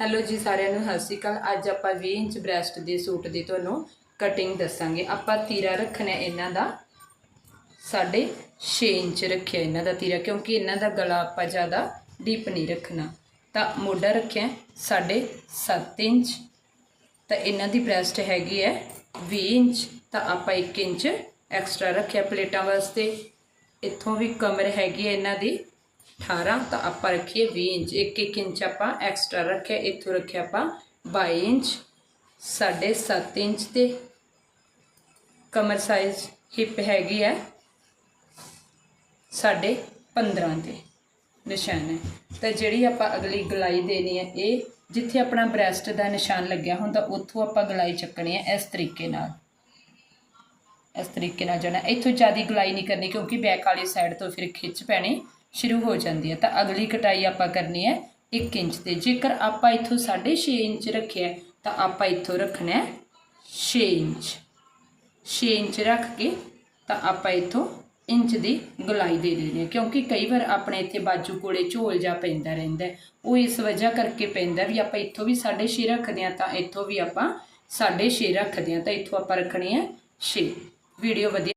Hello ਜੀ ਸਾਰਿਆਂ ਨੂੰ, ਸਤਿ ਸ਼੍ਰੀ ਅਕਾਲ। ਅੱਜ ਆਪਾਂ 20 ਇੰਚ ਬ੍ਰੈਸਟ ਦੇ ਸੂਟ ਦੀ ਤੁਹਾਨੂੰ ਕਟਿੰਗ ਦੱਸਾਂਗੇ। ਆਪਾਂ ਤੀਰਾ ਰੱਖਣਾ ਇਹਨਾਂ ਦਾ। ਸਾਢੇ 6 ਇੰਚ ਰੱਖਿਆ ਇਹਨਾਂ ਦਾ ਤੀਰਾ, ਕਿਉਂਕਿ ਇਹਨਾਂ ਦਾ ਗਲਾ ਆਪਾਂ ਜ਼ਿਆਦਾ ਡੀਪ ਨਹੀਂ ਰੱਖਣਾ। ਤਾਂ ਮੋਢਾ ਰੱਖਿਆ ਸਾਢੇ 7 ਇੰਚ। ਤਾਂ ਇਹਨਾਂ ਦੀ ਬ੍ਰੈਸਟ ਹੈਗੀ ਹੈ 20 ਇੰਚ। ਤਾਂ ਆਪਾਂ 1 ਇੰਚ ਐਕਸਟਰਾ ਰੱਖਿਆ ਪਲੇਟਾਂ ਵਾਸਤੇ। ਇੱਥੋਂ ਵੀ ਕਮਰ ਹੈਗੀ ਹੈ ਇਹਨਾਂ ਦੀ 18 ਤਾਂ ਆਪਾਂ ਰੱਖੀਏ 20 ਇੰਚ 1-1 ਇੰਚ ਆਪਾਂ ਐਕਸਟਰਾ ਰੱਖਿਆ, ਇੱਥੋਂ ਰੱਖਿਆ ਆਪਾਂ 22 ਇੰਚ, ਸਾਢੇ 7 ਇੰਚ ਤੇ ਕਮਰ ਸਾਈਜ਼ ਹਿੱਪ ਹੈਗੀ ਹੈ ਸਾਢੇ 15 ਤੇ, ਨਿਸ਼ਾਨ ਹੈ। ਤਾਂ ਜਿਹੜੀ ਆਪਾਂ ਅਗਲੀ ਗਲਾਈ ਦੇਣੀ ਹੈ ਇਹ, ਜਿੱਥੇ ਆਪਣਾ ਬ੍ਰੈਸਟ ਦਾ ਨਿਸ਼ਾਨ ਲੱਗਿਆ ਹੁੰਦਾ, ਉੱਥੋਂ ਆਪਾਂ ਗਲਾਈ ਚੱਕਣੀ ਹੈ ਇਸ ਤਰੀਕੇ ਨਾਲ। ਇਸ ਤਰੀਕੇ ਨਾਲ ਜਾਣਾ। ਇੱਥੋਂ ਜ਼ਿਆਦਾ ਗਲਾਈ ਨਹੀਂ ਕਰਨੀ ਕਿਉਂਕਿ ਬੈਕ ਵਾਲੀ ਸਾਈਡ ਤੋਂ ਫਿਰ ਖਿੱਚ ਪੈਣੀ। ਸ਼ੁਰੂ ਹੋ ਜਾਂਦੀ ਹੈ। ਤਾਂ ਅਗਲੀ ਕਟਾਈ ਆਪਾਂ ਕਰਨੀ ਹੈ 1 ਇੰਚ ਤੇ ਜੇਕਰ ਆਪਾਂ ਇੱਥੋਂ 6.5 ਇੰਚ ਰੱਖਿਆ ਤਾਂ ਆਪਾਂ ਇੱਥੋਂ ਰੱਖਣਾ ਹੈ 6 ਇੰਚ। 6 ਇੰਚ ਰੱਖ ਕੇ ਤਾਂ ਆਪਾਂ ਇੱਥੋਂ ਇੰਚ ਦੀ ਗੁਲਾਈ ਦੇ ਦੇਣੀ ਹੈ। ਕਿਉਂਕਿ ਕਈ ਵਾਰ ਆਪਣੇ ਇੱਥੇ ਬਾਜੂ ਕੋਲੇ ਝੋਲ ਜਾ ਪੈਂਦਾ ਰਹਿੰਦਾ ਉਹ ਇਸ ਵਜ੍ਹਾ ਕਰਕੇ ਪੈਂਦਾ ਵੀ ਆਪਾਂ ਇੱਥੋਂ ਵੀ 6.5 ਰੱਖਦੇ ਹਾਂ, ਤਾਂ ਇੱਥੋਂ ਵੀ ਆਪਾਂ 6.5 ਰੱਖਦੇ ਹਾਂ, ਤਾਂ ਇੱਥੋਂ ਆਪਾਂ ਰੱਖਣੀ ਹੈ 6 ਵੀਡੀਓ ਵਧੀਆ